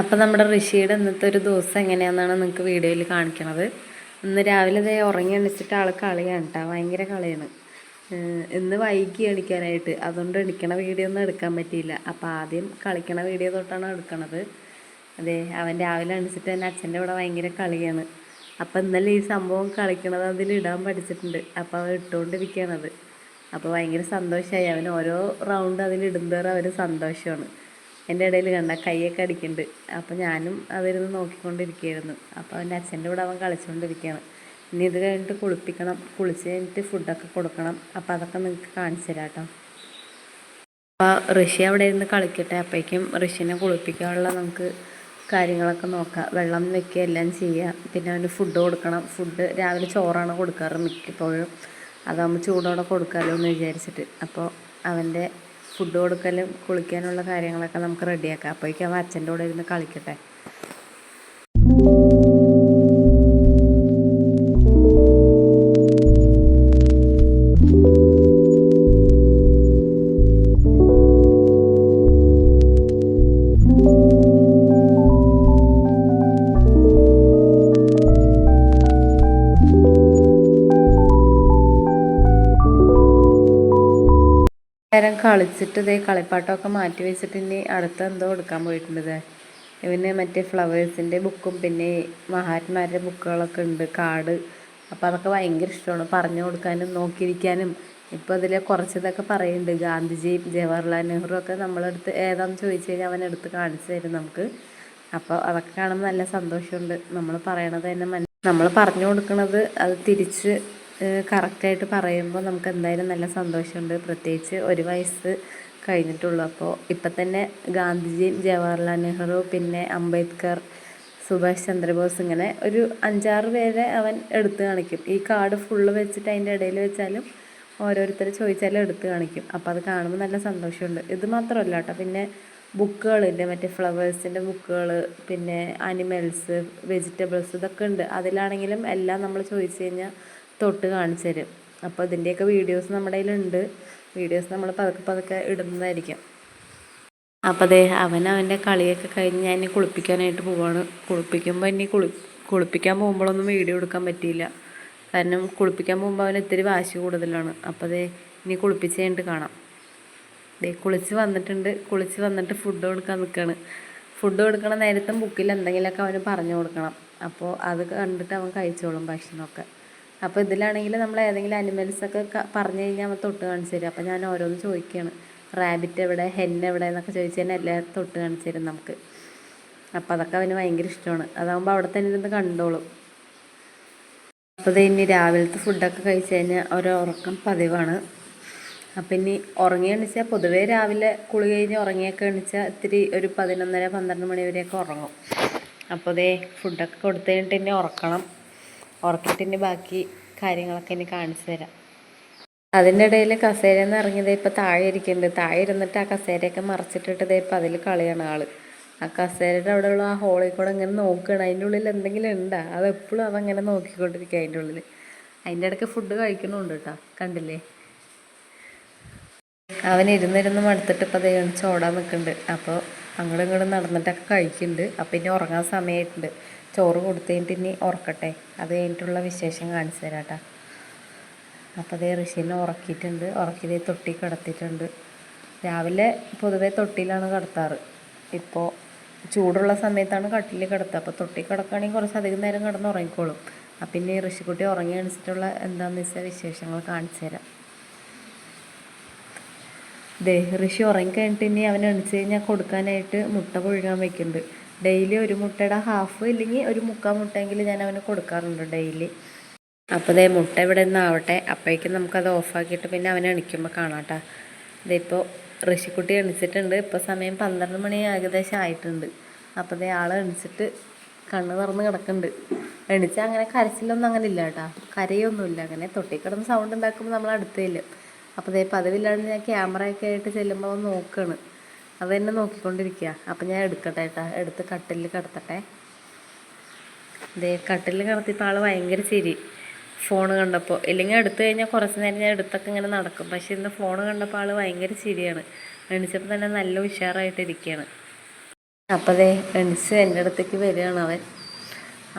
അപ്പം നമ്മുടെ ഋഷിയുടെ ഇന്നത്തെ ഒരു ദിവസം എങ്ങനെയാണെന്നാണ് നിങ്ങൾക്ക് വീഡിയോയിൽ കാണിക്കണത്. ഇന്ന് രാവിലെ ഇതേ ഉറങ്ങി എണിച്ചിട്ട് ആൾ കളിയാണ് കേട്ടോ ഭയങ്കര കളിയാണ്. ഇന്ന് വൈകി എണിക്കാനായിട്ട്. അതുകൊണ്ട് എണിക്കണ വീഡിയോ ഒന്നും എടുക്കാൻ പറ്റിയില്ല. അപ്പോൾ ആദ്യം കളിക്കണ വീഡിയോ തൊട്ടാണ് എടുക്കണത്. അതെ അവൻ രാവിലെ എണിച്ചിട്ട് തന്നെ അച്ഛന്റെ ഇവിടെ ഭയങ്കര കളിയാണ്. അപ്പോൾ ഇന്നലെ ഈ സംഭവം കളിക്കണത് അതിൽ ഇടാൻ പഠിച്ചിട്ടുണ്ട്. അപ്പോൾ അവൻ ഇട്ടുകൊണ്ടിരിക്കുകയാണത് അപ്പോൾ ഭയങ്കര സന്തോഷമായി അവൻ ഓരോ റൗണ്ട് അതിൽ അവർ സന്തോഷമാണ് എന്റെ ഇടയിൽ കണ്ട കൈയൊക്കെ അടിക്കുന്നുണ്ട് അപ്പോൾ ഞാനും അതിരുന്ന് നോക്കിക്കൊണ്ടിരിക്കുകയായിരുന്നു. അപ്പോൾ അവന്റെ അച്ഛന്റെ കൂടെ അവൻ കളിച്ചുകൊണ്ടിരിക്കുകയാണ് ഇനി ഇത് കഴിഞ്ഞിട്ട് കുളിപ്പിക്കണം. കുളിച്ച് കഴിഞ്ഞിട്ട് ഫുഡൊക്കെ കൊടുക്കണം. അപ്പോൾ അതൊക്കെ നിങ്ങൾക്ക് കാണിച്ചു തരാം കേട്ടോ അപ്പോൾ ഋഷി അവിടെ ഇരുന്ന് കളിക്കട്ടെ. അപ്പോഴേക്കും ഋഷിനെ കുളിപ്പിക്കാനുള്ള നമുക്ക് കാര്യങ്ങളൊക്കെ നോക്കാം. വെള്ളം വെക്കുക എല്ലാം ചെയ്യുക പിന്നെ അവന് ഫുഡ് കൊടുക്കണം. ഫുഡ് രാവിലെ ചോറാണ് കൊടുക്കാറ് മിക്കപ്പോഴും. അതാകുമ്പോൾ ചൂടോടെ കൊടുക്കാമല്ലോ എന്ന് വിചാരിച്ചിട്ട്. അപ്പോൾ അവന്റെ ഫുഡ് കൊടുക്കലും കുളിക്കാനുള്ള കാര്യങ്ങളൊക്കെ നമുക്ക് റെഡിയാക്കാം അപ്പോഴേക്കും അവൻ അച്ഛന്റെ കൂടെ ഇരുന്ന് കളിക്കട്ടെ. നേരം കളിച്ചിട്ട് ഇതേ കളിപ്പാട്ടമൊക്കെ മാറ്റി വെച്ചിട്ട് ഇനി അടുത്ത എന്തോ എടുക്കാൻ പോയിട്ടുണ്ട് ഇവന് മറ്റേ ഫ്ലവേഴ്സിന്റെ ബുക്കും പിന്നെ മഹാത്മാരുടെ ബുക്കുകളൊക്കെ ഉണ്ട് കാർഡ്. അപ്പോൾ അതൊക്കെ ഭയങ്കര ഇഷ്ടമാണ്. പറഞ്ഞു കൊടുക്കാനും നോക്കിയിരിക്കാനും. ഇപ്പോൾ അതിൽ കുറച്ചതൊക്കെ പറയുന്നുണ്ട്. ഗാന്ധിജിയും ജവഹർലാൽ നെഹ്റു ഒക്കെ നമ്മളെടുത്ത് ഏതാണെന്ന് ചോദിച്ചു കഴിഞ്ഞാൽ അവൻ എടുത്ത് കാണിച്ചു തരും നമുക്ക്. അപ്പോൾ അതൊക്കെ കാണുമ്പോൾ നല്ല സന്തോഷമുണ്ട്. നമ്മൾ പറയണത് തന്നെ നമ്മൾ പറഞ്ഞു കൊടുക്കുന്നത് അത് തിരിച്ച് കറക്റ്റായിട്ട് പറയുമ്പോൾ നമുക്ക് എന്തായാലും നല്ല സന്തോഷമുണ്ട്. പ്രത്യേകിച്ച് ഒരു വയസ്സ് കഴിഞ്ഞിട്ടുള്ളൂ. അപ്പോൾ ഇപ്പം തന്നെ ഗാന്ധിജിയും ജവഹർലാൽ നെഹ്റു പിന്നെ അംബേദ്കർ സുഭാഷ് ചന്ദ്രബോസ് ഇങ്ങനെ ഒരു അഞ്ചാറ് പേരെ അവൻ എടുത്തു കാണിക്കും. ഈ കാർഡ് ഫുള്ള് വെച്ചിട്ട് അതിന്റെ ഇടയിൽ വെച്ചാലും ഓരോരുത്തർ ചോദിച്ചാലും എടുത്തു കാണിക്കും. അപ്പോൾ അത് കാണുമ്പോൾ നല്ല സന്തോഷമുണ്ട്. ഇത് മാത്രമല്ല കേട്ടോ പിന്നെ ബുക്കുകളുണ്ട് മറ്റേ ഫ്ലവേഴ്സിന്റെ ബുക്കുകൾ പിന്നെ അനിമൽസ് വെജിറ്റബിൾസ് ഇതൊക്കെ ഉണ്ട്. അതിലാണെങ്കിലും എല്ലാം നമ്മൾ ചോദിച്ചു കഴിഞ്ഞാൽ തൊട്ട് കാണിച്ചു തരും. അപ്പോൾ ഇതിന്റെയൊക്കെ വീഡിയോസ് നമ്മുടെ കയ്യിലുണ്ട്. വീഡിയോസ് നമ്മൾ പതുക്കെ പതുക്കെ ഇടുന്നതായിരിക്കും. അപ്പോൾ അതെ അവൻ അവന്റെ കളിയൊക്കെ കഴിഞ്ഞ് ഞാൻ ഇനി കുളിപ്പിക്കാനായിട്ട് പോവാണ്. കുളിപ്പിക്കുമ്പോൾ ഇനി കുളി കുളിപ്പിക്കാൻ പോകുമ്പോഴൊന്നും വീഡിയോ എടുക്കാൻ പറ്റിയില്ല. കാരണം കുളിപ്പിക്കാൻ പോകുമ്പോൾ അവൻ ഇത്തിരി വാശി കൂടുതലാണ്. അപ്പോൾ അതെ ഇനി കുളിപ്പിച്ച് കഴിഞ്ഞിട്ട് കാണാം. ദേ കുളിച്ച് വന്നിട്ടുണ്ട്. കുളിച്ച് വന്നിട്ട് ഫുഡ് കൊടുക്കാൻ നിൽക്കുകയാണ് ഫുഡ് കൊടുക്കണ നേരത്തും ബുക്കിൽ എന്തെങ്കിലുമൊക്കെ അവന് പറഞ്ഞു കൊടുക്കണം. അപ്പോൾ അത് കണ്ടിട്ട് അവൻ കഴിച്ചോളും ഭക്ഷണമൊക്കെ. അപ്പോൾ ഇതിലാണെങ്കിൽ നമ്മൾ ഏതെങ്കിലും അനിമൽസൊക്കെ പറഞ്ഞു കഴിഞ്ഞാൽ അവൻ തൊട്ട് കാണിച്ചു തരും. അപ്പോൾ ഞാൻ ഓരോന്ന് ചോദിക്കുകയാണ് റാബിറ്റ് എവിടെ ഹെൻ എവിടെ എന്നൊക്കെ ചോദിച്ചു കഴിഞ്ഞാൽ എല്ലാം തൊട്ട് കാണിച്ചു തരും നമുക്ക്. അപ്പോൾ അതൊക്കെ അവന് ഭയങ്കര ഇഷ്ടമാണ്. അതാകുമ്പോൾ അവിടെ തന്നെ ഇരുന്ന് കണ്ടോളും. അപ്പോൾ ഇനി രാവിലത്തെ ഫുഡൊക്കെ കഴിച്ചു കഴിഞ്ഞാൽ ഒരു ഉറക്കം പതിവാണ്. അപ്പം ഇനി ഉറങ്ങി എണിച്ചാൽ പൊതുവേ രാവിലെ കുളി കഴിഞ്ഞ് ഉറങ്ങിയൊക്കെ എണിച്ചാൽ ഇത്തിരി ഒരു പതിനൊന്നര പന്ത്രണ്ട് മണി വരെയൊക്കെ ഉറങ്ങും. അപ്പോൾ ഇതേ ഫുഡൊക്കെ കൊടുത്തു കഴിഞ്ഞിട്ട് ഇനി ഉറക്കണം. ഉറക്കിയിട്ട് ബാക്കി കാര്യങ്ങളൊക്കെ ഇനി കാണിച്ചു തരാം. അതിന്റെ ഇടയിൽ കസേര എന്ന് ഇറങ്ങിയത് ഇപ്പോൾ താഴെ ഇരിക്കുന്നുണ്ട് താഴെ ഇരുന്നിട്ട് ആ കസേരയൊക്കെ മറച്ചിട്ടിട്ട് ഇപ്പം അതിൽ കളിയാണ് ആൾ. ആ കസേരയുടെ അവിടെയുള്ള ആ ഹോളിൽ കൂടെ ഇങ്ങനെ നോക്കുകയാണ് അതിന്റെ ഉള്ളിൽ എന്തെങ്കിലും ഉണ്ടോ? അത് എപ്പോഴും അതങ്ങനെ നോക്കിക്കൊണ്ടിരിക്കുക അതിന്റെ ഉള്ളിൽ അതിന്റെ ഇടയ്ക്ക് ഫുഡ് കഴിക്കണമുണ്ട് കേട്ടോ. കണ്ടില്ലേ? അവൻ ഇരുന്നിരുന്ന് മടുത്തിട്ട് ഇപ്പോൾ അതേ ചോടാൻ നിൽക്കുന്നുണ്ട് അപ്പോൾ അങ്ങോട്ടും ഇങ്ങോട്ടും നടന്നിട്ടൊക്കെ കഴിക്കുന്നുണ്ട് അപ്പം ഇനി ഉറങ്ങാൻ സമയമായിട്ടുണ്ട് ചോറ് കൊടുത്തു കഴിഞ്ഞിട്ട് ഇനി ഉറക്കട്ടെ. അത് കഴിഞ്ഞിട്ടുള്ള വിശേഷം കാണിച്ചു തരാം കേട്ടോ അപ്പോൾ അതേ ഋഷീനെ ഉറക്കിയിട്ടുണ്ട്. ഉറക്കിയതേ തൊട്ടി കിടത്തിയിട്ടുണ്ട്. രാവിലെ പൊതുവേ തൊട്ടിയിലാണ് കിടത്താറ്. ഇപ്പോൾ ചൂടുള്ള സമയത്താണ് കട്ടിൽ കിടത്തുക അപ്പോൾ തൊട്ടി കിടക്കുകയാണെങ്കിൽ കുറച്ച് അധികം നേരം കിടന്ന് ഉറങ്ങിക്കോളും അപ്പം ഇനി ഋഷിക്കുട്ടി ഉറങ്ങി എണിച്ചിട്ടുള്ള എന്താണെന്ന് വെച്ചാൽ വിശേഷങ്ങൾ കാണിച്ചു തരാം. ദേ ഋഷി ഉറങ്ങിക്കഴിഞ്ഞിട്ട് ഇനി അവൻ എണിച്ച് കഴിഞ്ഞാൽ കൊടുക്കാനായിട്ട് മുട്ട പുഴുകാൻ വെക്കുന്നുണ്ട്. ഡെയിലി ഒരു മുട്ടയുടെ ഹാഫ് ഇല്ലെങ്കിൽ ഒരു മുക്കാൽ മുട്ടയെങ്കിലും ഞാൻ അവന് കൊടുക്കാറുണ്ട് ഡെയിലി. അപ്പോൾ ദേ മുട്ട ഇവിടെ നിന്നാവട്ടെ അപ്പോഴേക്കും നമുക്കത് ഓഫാക്കിയിട്ട് പിന്നെ അവനെ എണിക്കുമ്പോൾ കാണാം കേട്ടോ ഇതിപ്പോൾ ഋഷിക്കുട്ടി എണിച്ചിട്ടുണ്ട്. ഇപ്പോൾ സമയം പന്ത്രണ്ട് മണി ഏകദേശം ആയിട്ടുണ്ട്. അപ്പോൾ ദേ ആൾ എണിച്ചിട്ട് കണ്ണ് തുറന്ന് കിടക്കുന്നുണ്ട്. എണിച്ചാൽ അങ്ങനെ കരച്ചിലൊന്നും അങ്ങനെ ഇല്ല കേട്ടോ കരയൊന്നുമില്ല. അങ്ങനെ തൊട്ടി കിടന്ന് സൗണ്ട് ഉണ്ടാക്കുമ്പോൾ നമ്മൾ അടുത്തില്ല അപ്പോൾ ഇതേ പതിവില്ലാണ്ട് ഞാൻ ക്യാമറയൊക്കെ ആയിട്ട് ചെല്ലുമ്പോൾ നോക്കുകയാണ് അത് തന്നെ നോക്കിക്കൊണ്ടിരിക്കുക അപ്പം ഞാൻ എടുക്കട്ടെ കേട്ടോ എടുത്ത് കട്ടിലിൽ കിടത്തട്ടെ. ഇതേ കട്ടിലിൽ കിടത്തിയപ്പോൾ ആൾ ഭയങ്കര ചിരി. ഫോൺ കണ്ടപ്പോൾ ഇല്ലെങ്കിൽ എടുത്തു കഴിഞ്ഞാൽ കുറച്ച് നേരം ഞാൻ എടുത്തൊക്കെ ഇങ്ങനെ നടക്കും. പക്ഷെ ഇന്ന് ഫോൺ കണ്ടപ്പോൾ ആൾ ഭയങ്കര ചിരിയാണ്. എണിച്ചപ്പോൾ തന്നെ നല്ല ഉഷാറായിട്ടിരിക്കുകയാണ് അപ്പോൾ ദേ എണിച്ച് എന്റെ അടുത്തേക്ക് വരികയാണ് അവൻ.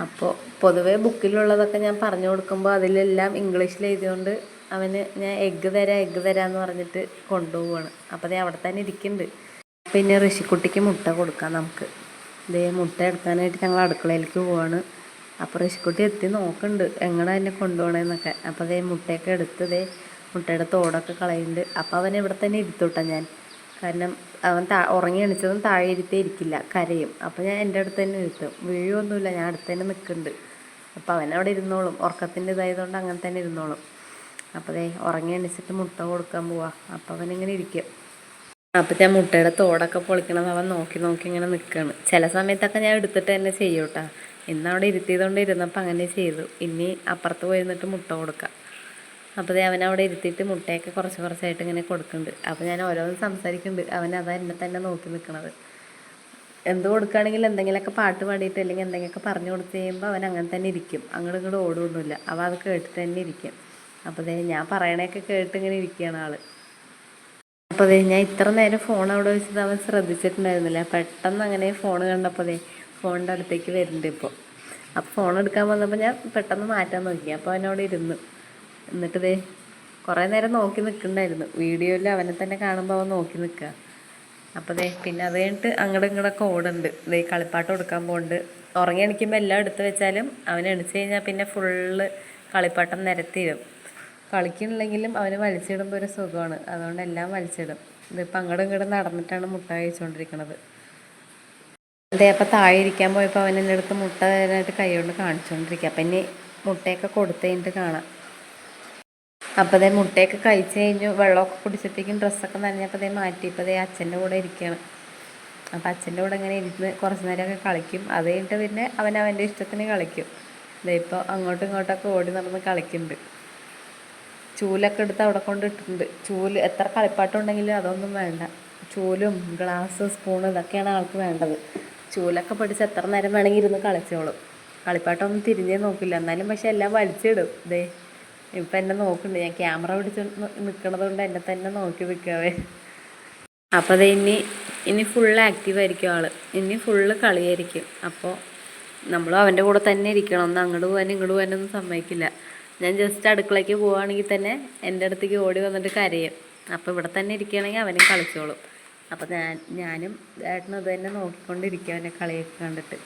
അപ്പോൾ പൊതുവേ ബുക്കിലുള്ളതൊക്കെ ഞാൻ പറഞ്ഞു കൊടുക്കുമ്പോൾ അതിലെല്ലാം ഇംഗ്ലീഷിൽ എഴുതിയോണ്ട് അവന് ഞാൻ എഗ്ഗ് തരാം എഗ്ഗ് തരാമെന്ന് പറഞ്ഞിട്ട് കൊണ്ടുപോവാണ്. അപ്പോൾ ദേ അവിടെ തന്നെ ഇരിക്കുന്നുണ്ട് പിന്നെ ഋഷിക്കുട്ടിക്ക് മുട്ട കൊടുക്കാം നമുക്ക്. ദേ മുട്ട എടുക്കാനായിട്ട് ഞങ്ങൾ അടുക്കളയിലേക്ക് പോവാണ്. അപ്പോൾ ഋഷിക്കുട്ടി എത്തി നോക്കുന്നുണ്ട് എങ്ങനെ എന്നെ കൊണ്ടുപോകണമെന്നൊക്കെ അപ്പോൾ ദേ മുട്ടയൊക്കെ എടുത്ത് ദേ മുട്ടയുടെ തോടൊക്കെ കളയുന്നുണ്ട്. അപ്പോൾ അവൻ ഇവിടെ തന്നെ ഇരുത്തോട്ടാ ഞാൻ. കാരണം അവൻ താ ഉറങ്ങി എണിച്ചതും താഴെ ഇരുത്തേ ഇരിക്കില്ല കരയും. അപ്പോൾ ഞാൻ എന്റെ അടുത്ത് തന്നെ ഇരുത്തും. വീഴുമൊന്നുമില്ല ഞാൻ അടുത്ത് തന്നെ നിൽക്കുന്നുണ്ട്. അപ്പോൾ അവൻ അവിടെ ഇരുന്നോളും. ഉറക്കത്തിന്റെ ഇതായതുകൊണ്ട് അങ്ങനെ തന്നെ ഇരുന്നോളും. അപ്പോൾ ദേ ഉറങ്ങി എണ്ണിച്ചിട്ട് മുട്ട കൊടുക്കാൻ പോവാ. അപ്പോൾ ഇങ്ങനെ ഇരിക്കും. അപ്പം ഞാൻ മുട്ടയുടെ തോടൊക്കെ പൊളിക്കണത് അവൻ നോക്കി നോക്കി ഇങ്ങനെ നിൽക്കുകയാണ് ചില സമയത്തൊക്കെ ഞാൻ എടുത്തിട്ട് തന്നെ ചെയ്യും കേട്ടോ. ഇന്ന് അവിടെ ഇരുത്തിയതുകൊണ്ട് ഇരുന്നപ്പോൾ അങ്ങനെ ചെയ്തു. ഇനി അപ്പുറത്ത് പോയി നിന്നിട്ട് മുട്ട കൊടുക്കാം. അപ്പോൾ അവൻ അവിടെ ഇരുത്തിയിട്ട് മുട്ടയൊക്കെ കുറച്ച് കുറച്ചായിട്ട് ഇങ്ങനെ കൊടുക്കുന്നുണ്ട്. അപ്പോൾ ഞാൻ ഓരോന്ന് സംസാരിക്കുന്നുണ്ട്. അവൻ അതാ എന്നെ തന്നെ നോക്കി നിൽക്കണത് എന്ത് കൊടുക്കുകയാണെങ്കിൽ എന്തെങ്കിലുമൊക്കെ പാട്ട് പാടിയിട്ട് അല്ലെങ്കിൽ എന്തെങ്കിലുമൊക്കെ പറഞ്ഞു കൊടുത്ത് കഴിയുമ്പോൾ അവൻ അങ്ങനെ തന്നെ ഇരിക്കും. അങ്ങോട്ടും ഇങ്ങോട്ടും ഓടുകയൊന്നുമില്ല അവൻ അത് കേട്ടിട്ട് തന്നെ ഇരിക്കും. അപ്പോൾ ദേ ഞാൻ പറയണയൊക്കെ കേട്ട് ഇങ്ങനെ ഇരിക്കുകയാണ് ആൾ. അപ്പോൾ ദേ ഞാൻ ഇത്ര നേരം ഫോൺ അവിടെ വെച്ചത് അവൻ ശ്രദ്ധിച്ചിട്ടുണ്ടായിരുന്നില്ല. പെട്ടെന്ന് അങ്ങനെ ഫോൺ കണ്ടപ്പോൾ ദേ ഫോണിന്റെ അടുത്തേക്ക് വരുന്നുണ്ട് ഇപ്പോൾ അപ്പോൾ ഫോൺ എടുക്കാൻ വന്നപ്പോൾ ഞാൻ പെട്ടെന്ന് മാറ്റാൻ നോക്കി. അപ്പോൾ അവനവിടെ ഇരുന്നു. എന്നിട്ട് ദേ കുറേ നേരം നോക്കി നിൽക്കുന്നുണ്ടായിരുന്നു വീഡിയോയിൽ അവനെ തന്നെ കാണുമ്പോൾ അവൻ നോക്കി നിൽക്കുക അപ്പോൾ ദേ പിന്നെ അത് കഴിഞ്ഞിട്ട് അങ്ങോട്ടും ഇങ്ങോട്ടൊക്കെ ഓടുന്നുണ്ട്. ദേ കളിപ്പാട്ട് കൊടുക്കാൻ പോകുന്നുണ്ട് ഉറങ്ങി എണിക്കുമ്പോൾ എല്ലാം എടുത്ത് വെച്ചാലും അവൻ എണിച്ച് കഴിഞ്ഞാൽ പിന്നെ ഫുള്ള് കളിപ്പാട്ടം നിരത്തിയിടും കളിക്കുന്നില്ലെങ്കിലും അവന് വലിച്ചിടുമ്പോൾ ഒരു സുഖമാണ്. അതുകൊണ്ട് എല്ലാം വലിച്ചിടും. ഇതിപ്പോൾ അങ്ങോട്ടും ഇങ്ങോട്ടും നടന്നിട്ടാണ് മുട്ട കഴിച്ചുകൊണ്ടിരിക്കുന്നത് അതെ അപ്പോൾ താഴെ ഇരിക്കാൻ പോയപ്പോൾ അവൻ എന്റെ അടുത്ത് മുട്ട തരാനായിട്ട് കൈ കൊണ്ട് കാണിച്ചുകൊണ്ടിരിക്കുക അപ്പം ഇനി മുട്ടയൊക്കെ കൊടുത്തു കഴിഞ്ഞിട്ട് കാണാം. അപ്പോൾ അതേ മുട്ടയൊക്കെ കഴിച്ച് കഴിഞ്ഞു. വെള്ളമൊക്കെ കുടിച്ചപ്പോഴേക്കും ഡ്രസ്സൊക്കെ നനഞ്ഞപ്പോൾ അതേ മാറ്റി. ഇപ്പോൾ അതേ അച്ഛന്റെ കൂടെ ഇരിക്കുകയാണ് അപ്പോൾ അച്ഛന്റെ കൂടെ ഇങ്ങനെ ഇരുന്ന് കുറച്ച് നേരമൊക്കെ കളിക്കും. അത് കഴിഞ്ഞിട്ട് പിന്നെ അവൻ അവന്റെ ഇഷ്ടത്തിന് കളിക്കും. ഇതേ ഇപ്പോൾ അങ്ങോട്ടും ഇങ്ങോട്ടൊക്കെ ഓടി നടന്ന് കളിക്കുന്നുണ്ട്. ചൂലൊക്കെ എടുത്ത് അവിടെ കൊണ്ടിട്ടുണ്ട് ചൂൽ എത്ര കളിപ്പാട്ടുണ്ടെങ്കിലും അതൊന്നും വേണ്ട. ചൂലും ഗ്ലാസ് സ്പൂൺ ഇതൊക്കെയാണ് ആൾക്ക് വേണ്ടത്. ചൂലൊക്കെ പഠിച്ച് എത്ര നേരം വേണമെങ്കിൽ ഇരുന്ന് കളിച്ചോളും. കളിപ്പാട്ടൊന്നും തിരിഞ്ഞേ നോക്കില്ല. എന്നാലും പക്ഷെ എല്ലാം വലിച്ചിടും. ദേ ഇപ്പം എന്നെ നോക്കുന്നുണ്ട്. ഞാൻ ക്യാമറ പിടിച്ച് നിൽക്കണത് കൊണ്ട് എന്നെ തന്നെ നോക്കി നിൽക്കാവേ അപ്പോൾ അത് ഇനി ഇനി ഫുള്ള് ആക്റ്റീവ് ആയിരിക്കും ആൾ. ഇനി ഫുള്ള് കളിയായിരിക്കും. അപ്പോൾ നമ്മളും അവന്റെ കൂടെ തന്നെ ഇരിക്കണം. ഒന്ന് അങ്ങോട്ട് പോകാനും ഇങ്ങോട്ട് പോകാനൊന്നും സമ്മതിക്കില്ല. ഞാൻ ജസ്റ്റ് അടുക്കളയ്ക്ക് പോവുകയാണെങ്കിൽ തന്നെ എന്റെ അടുത്തേക്ക് ഓടി വന്നിട്ട് കരയും. അപ്പോൾ ഇവിടെ തന്നെ ഇരിക്കുകയാണെങ്കിൽ അവനും കളിച്ചോളും. അപ്പോൾ ഞാൻ ഞാനും ഏട്ടനും അത് തന്നെ നോക്കിക്കൊണ്ടിരിക്കും അവനെ കളിയൊക്കെ കണ്ടിട്ട്.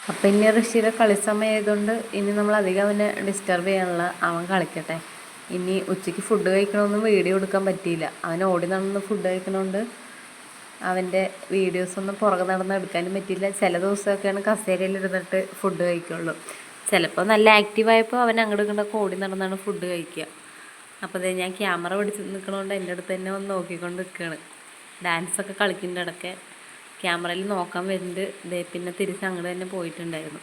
അപ്പം ഇനി ഋഷിയുടെ കളി സമയമായതുകൊണ്ട് ഇനി നമ്മൾ അധികം അവനെ ഡിസ്റ്റർബ് ചെയ്യാനുള്ള അവൻ കളിക്കട്ടെ. ഇനി ഉച്ചയ്ക്ക് ഫുഡ് കഴിക്കണമെന്നും വീഡിയോ എടുക്കാൻ പറ്റിയില്ല. അവൻ ഓടി നടന്ന് ഫുഡ് കഴിക്കണോണ്ട് അവന്റെ വീഡിയോസൊന്നും പുറകെ നടന്ന് എടുക്കാനും പറ്റിയില്ല. ചില ദിവസമൊക്കെയാണ് കസേരയിൽ ഇരുന്നിട്ട് ഫുഡ് കഴിക്കുള്ളൂ. ചിലപ്പോൾ നല്ല ആക്റ്റീവായപ്പോൾ അവൻ അങ്ങോട്ട് ഇങ്ങോട്ടൊക്കെ ഓടി നടന്നാണ് ഫുഡ് കഴിക്കുക. അപ്പോൾ അതെ ഞാൻ ക്യാമറ പിടിച്ച് നിൽക്കണോണ്ട് എന്റെ അടുത്ത് തന്നെ വന്ന് നോക്കിക്കൊണ്ട് നിൽക്കുകയാണ്. ഡാൻസൊക്കെ കളിക്കുന്നുണ്ട് ഇടയ്ക്ക്. ക്യാമറയിൽ നോക്കാൻ വരുന്നുണ്ട്. ഇതേ പിന്നെ തിരിച്ച് അങ്ങോട്ട് തന്നെ പോയിട്ടുണ്ടായിരുന്നു.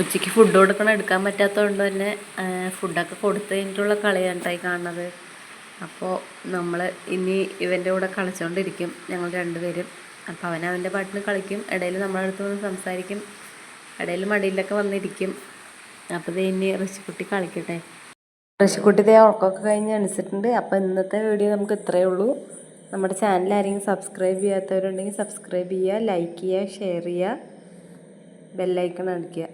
ഉച്ചയ്ക്ക് ഫുഡ് കൊടുക്കണം എടുക്കാൻ പറ്റാത്തതുകൊണ്ട് തന്നെ ഫുഡൊക്കെ കൊടുത്തു കഴിഞ്ഞിട്ടുള്ള കളിയാണ് കേട്ടോ ഈ കാണുന്നത്. അപ്പോൾ നമ്മൾ ഇനി ഇവന്റെ കൂടെ കളിച്ചുകൊണ്ടിരിക്കും ഞങ്ങൾ രണ്ടുപേരും. അപ്പോൾ അവൻ അവന്റെ പാട്ടിന് കളിക്കും ഇടയിൽ നമ്മളടുത്ത് വന്ന് സംസാരിക്കും ഇടയിൽ മടിയിലൊക്കെ വന്നിരിക്കും. അപ്പോൾ ഇത് ഇനി ഋഷിക്കുട്ടി കളിക്കട്ടെ. ഋഷിക്കുട്ടി ഇതേ ഉറക്കമൊക്കെ കഴിഞ്ഞ് എണിച്ചിട്ടുണ്ട്. അപ്പോൾ ഇന്നത്തെ വീഡിയോ നമുക്ക് ഇത്രയേ ഉള്ളൂ. നമ്മുടെ ചാനൽ ആരെങ്കിലും സബ്സ്ക്രൈബ് ചെയ്യാത്തവരുണ്ടെങ്കിൽ സബ്സ്ക്രൈബ് ചെയ്യുക ലൈക്ക് ചെയ്യുക ഷെയർ ചെയ്യുക ബെല്ലൈക്കൺ അടിക്കുക